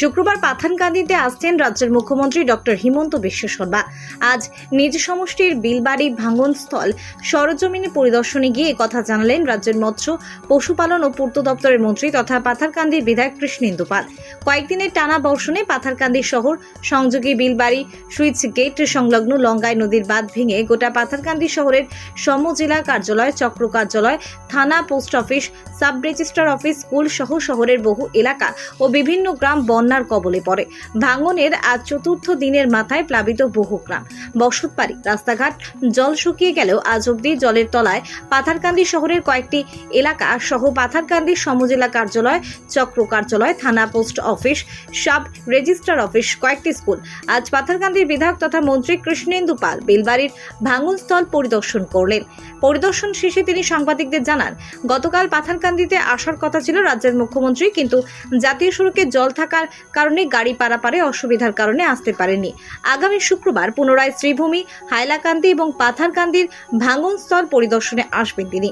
শুক্রবার পাথানকান্দিতে আসছেন রাজ্যের মুখ্যমন্ত্রী ডক্টর হিমন্ত বিশ্ব শর্মা। আজ নিজ সমষ্টির বিলবাড়ি ভাঙ্গনস্থল সরজমিনে পরিদর্শনে গিয়ে কথা জানালেন রাজ্যের মৎস্য, পশুপালন ও পূর্ত দপ্তরের মন্ত্রী তথা পাথারকান্দির বিধায়ক কৃষ্ণেন্দু পাল। কয়েকদিনের টানা বর্ষণে পাথারকান্দি শহর সংযোগী বিলবাড়ি, সুইচ গেট সংলগ্ন লঙ্গাই নদীর বাঁধ ভেঙে গোটা পাথারকান্দি শহরের সমজেলা কার্যালয়, চক্র কার্যালয়, থানা post office, sub registrar office, school সহ শহরের বহু এলাকা ও বিভিন্ন গ্রাম বন্যার কবলে পড়ে। ভাঙনের আজ চতুর্থ দিনের মাথায় প্লাবিত বহু গ্রাম। বসতবাড়ি রাস্তাঘাট, জল শুকিয়ে গেলেও আজ অবধি জলের তলায় পাথারকান্দি শহরের কয়েকটি এলাকা সহ পাথারকান্দি সমজেলা কার্যালয়, চক্র কার্যালয়, থানা post office, sub registrar office, কয়েকটি স্কুল। আজ পাথারকান্দির বিধায়ক তথা মন্ত্রী কৃষ্ণেন্দু পাল বেলবাড়ির ভাঙনস্থল পরিদর্শন করলেন। পরিদর্শন শেষে তিনি সাংবাদিকদের জানান, গতকাল পাথারকান্দিতে আসার কথা ছিল রাজ্যের মুখ্যমন্ত্রী, কিন্তু জাতীয় সড়কে জল থাকার কারণে গাড়ি পারাপারে অসুবিধার কারণে আসতে পারেননি আগামী শুক্রবার পুনরায় শ্রীভূমি, হাইলাকান্দি এবং পাথারকান্দির ভাঙনস্থল পরিদর্শনে আসবেন তিনি।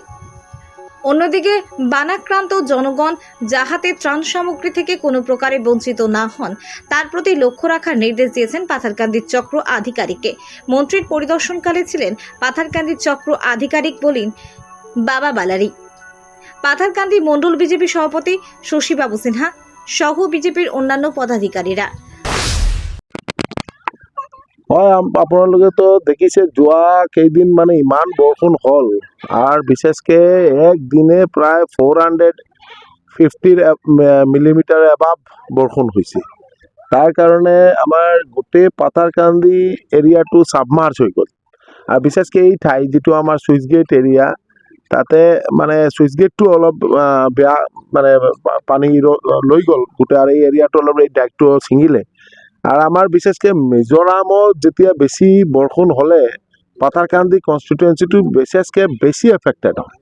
অন্যদিকে বানাক্রান্ত জনগণ যাহাতে ত্রাণ সামগ্রী থেকে কোনো প্রকারে বঞ্চিত না হন, তার প্রতি লক্ষ্য রাখার নির্দেশ দিয়েছেন পাথারকান্দির চক্র আধিকারিককে। মন্ত্রীর পরিদর্শনকালে ছিলেন পাথারকান্দির চক্র আধিকারিক বলেন বাবা বালারি। পাথারকান্দি মণ্ডল বিজেপি সভাপতি শশীবাবু সিনহা সহ বিজেপির অন্যান্য পদাধিকারীরা। হয় আপোনালোকে তো দেখিছে, যোৱা কেইদিন মানে ইমান বৰষুণ হ'ল। আৰু বিশেষকৈ একদিনে প্ৰায় ফ'ৰ হাণ্ড্ৰেড ফিফটিৰ মিলিমিটাৰ এবাভ বৰষুণ হৈছে। তাৰ কাৰণে আমাৰ গোটেই পাথাৰকান্দি এৰিয়াটো ছাবমাৰ্চ হৈ গ'ল। আৰু বিশেষকৈ এই ঠাই যিটো আমাৰ চুইচ গেট এৰিয়া তাতে মানে চুইচ গেটটো অলপ বেয়া মানে পানী লৈ গ'ল। গোটেই আৰু এই এৰিয়াটো অলপ এই ডাইকটো ছিঙিলে। আৰু আমাৰ বিশেষকৈ মিজোৰামত যেতিয়া বেছি বৰষুণ হ'লে, পাথাৰকান্দি কনষ্টিটুৱেঞ্চিটো বিশেষকৈ বেছি এফেক্টেড হয়।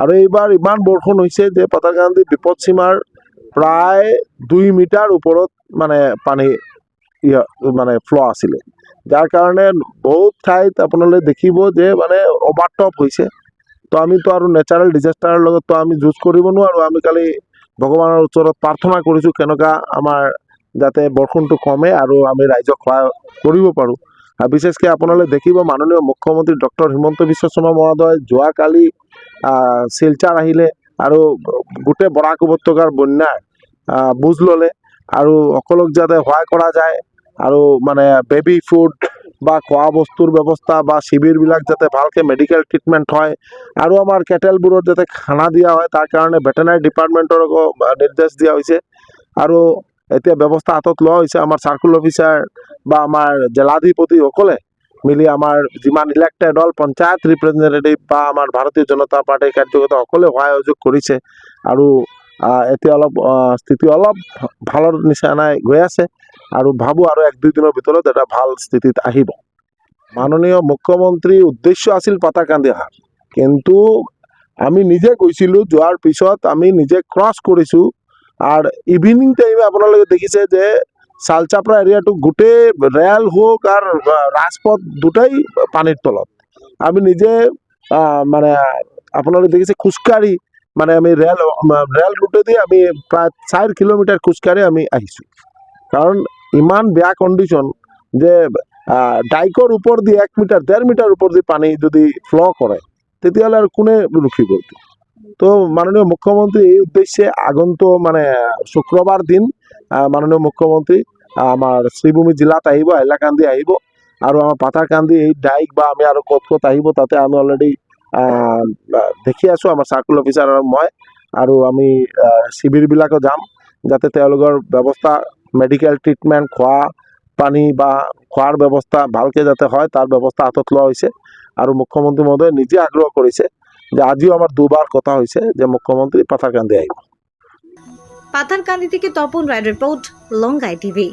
আৰু এইবাৰ ইমান বৰষুণ হৈছে যে পাথাৰকান্দি বিপদসীমাৰ প্ৰায় দুই মিটাৰ ওপৰত মানে পানী মানে ফ্ল' আছিলে। যাৰ কাৰণে বহুত ঠাইত আপোনালোকে দেখিব যে মানে অভাৰটপ হৈছে। তো আমিতো আৰু নেচাৰেল ডিজাষ্টাৰৰ লগততো আমি যুঁজ কৰিব নোৱাৰোঁ। আমি কালি ভগৱানৰ ওচৰত প্ৰাৰ্থনা কৰিছোঁ কেনেকুৱা আমাৰ যাতে বৰষুণটো কমে আৰু আমি ৰাইজক সহায় কৰিব পাৰোঁ। আৰু বিশেষকৈ আপোনালোকে দেখিব মাননীয় মুখ্যমন্ত্ৰী ডক্টৰ হিমন্ত বিশ্ব শৰ্মা মহোদয় যোৱাকালি শিলচাৰ আহিলে আৰু গোটেই বৰাক উপত্যকাৰ বন্যাৰ বুজ ল'লে। আৰু সকলোক যাতে সহায় কৰা যায় আৰু মানে বেবী ফুড বা খোৱা বস্তুৰ ব্যৱস্থা বা শিবিৰবিলাক যাতে ভালকৈ মেডিকেল ট্ৰিটমেণ্ট হয় আৰু আমাৰ কেটেলবোৰত যাতে খানা দিয়া হয় তাৰ কাৰণে ভেটেনাৰী ডিপাৰ্টমেণ্টৰকো আহ, নিৰ্দেশ দিয়া হৈছে। আৰু এতিয়া ব্যৱস্থা হাতত লোৱা হৈছে আমাৰ চাৰ্কুল অফিচাৰ বা আমাৰ জিলাধিপতিসকলে মিলি আমাৰ যিমান ইলেক্টেড হ'ল পঞ্চায়ত ৰিপ্ৰেজেণ্টেটিভ বা আমাৰ ভাৰতীয় জনতা পাৰ্টীৰ কাৰ্যকৰ্তাসকলে সহায় সহযোগ কৰিছে। আৰু এতিয়া অলপ স্থিতি অলপ ভালৰ নিচিনাই গৈ আছে আৰু ভাবোঁ আৰু এক দুই দিনৰ ভিতৰত এটা ভালো স্থিতিত আহিব। মাননীয় মুখ্যমন্ত্ৰীৰ উদ্দেশ্য আছিল পাতাকান্দি অহা কিন্তু আমি নিজে গৈছিলোঁ যোৱাৰ পিছত আমি নিজে ক্ৰছ কৰিছোঁ আর ইভিনিং টাইমে আপোনালোকে দেখিছে যে চালচাপৰা এৰিয়াটো গোটেই ৰেল হওক আহ, ৰাজপথ দুটাই পানীৰ তলত। আমি নিজে মানে আপোনালোকে দেখিছে খোজকাঢ়ি মানে আমি ৰেল ৰেল ৰুটেদি আমি প্ৰায় চাৰি কিলোমিটাৰ খোজকাঢ়ি আমি আহিছোঁ কাৰণ ইমান বেয়া কণ্ডিশ্যন যে আহ, ডাইকৰ ওপৰ দি এক মিটাৰ ডেৰ মিটাৰ ওপৰ দি পানী যদি ফ্ল' কৰে তেতিয়াহ'লে আৰু কোনে ৰখিব এইটো তো মাননীয় মুখ্যমন্ত্রী এই উদ্দেশ্যে আগন্ত মানে শুক্ৰবাৰ দিন মাননীয় মুখ্যমন্ত্ৰী আহ, আমাৰ শ্ৰীভূমি জিলাত আহিব হাইলাকান্দি আহিব আৰু আমাৰ পাথাৰকান্দি এই ডাইক বা আমি আৰু ক'ত ক'ত আহিব তাতে আমি অলৰেডি দেখি আছোঁ, আমাৰ চাৰ্কুল অফিচাৰ আৰু মই, আৰু আমি শিবিৰবিলাকো যাম, যাতে তেওঁলোকৰ ব্যৱস্থা মেডিকেল ট্ৰিটমেণ্ট খোৱা পানী বা খোৱাৰ ব্যৱস্থা ভালকৈ যাতে হয়, তাৰ ব্যৱস্থা হাতত লোৱা হৈছে, আৰু মুখ্যমন্ত্ৰী মহোদয়ে নিজে আগ্ৰহ কৰিছে যে আজিও আমার দুবার কথা হয়েছে যে মুখ্যমন্ত্রী পাথারকান্দি আইব পাথারকান্দি থেকে তপন রায় রিপোর্ট লঙ্গাই টিভি।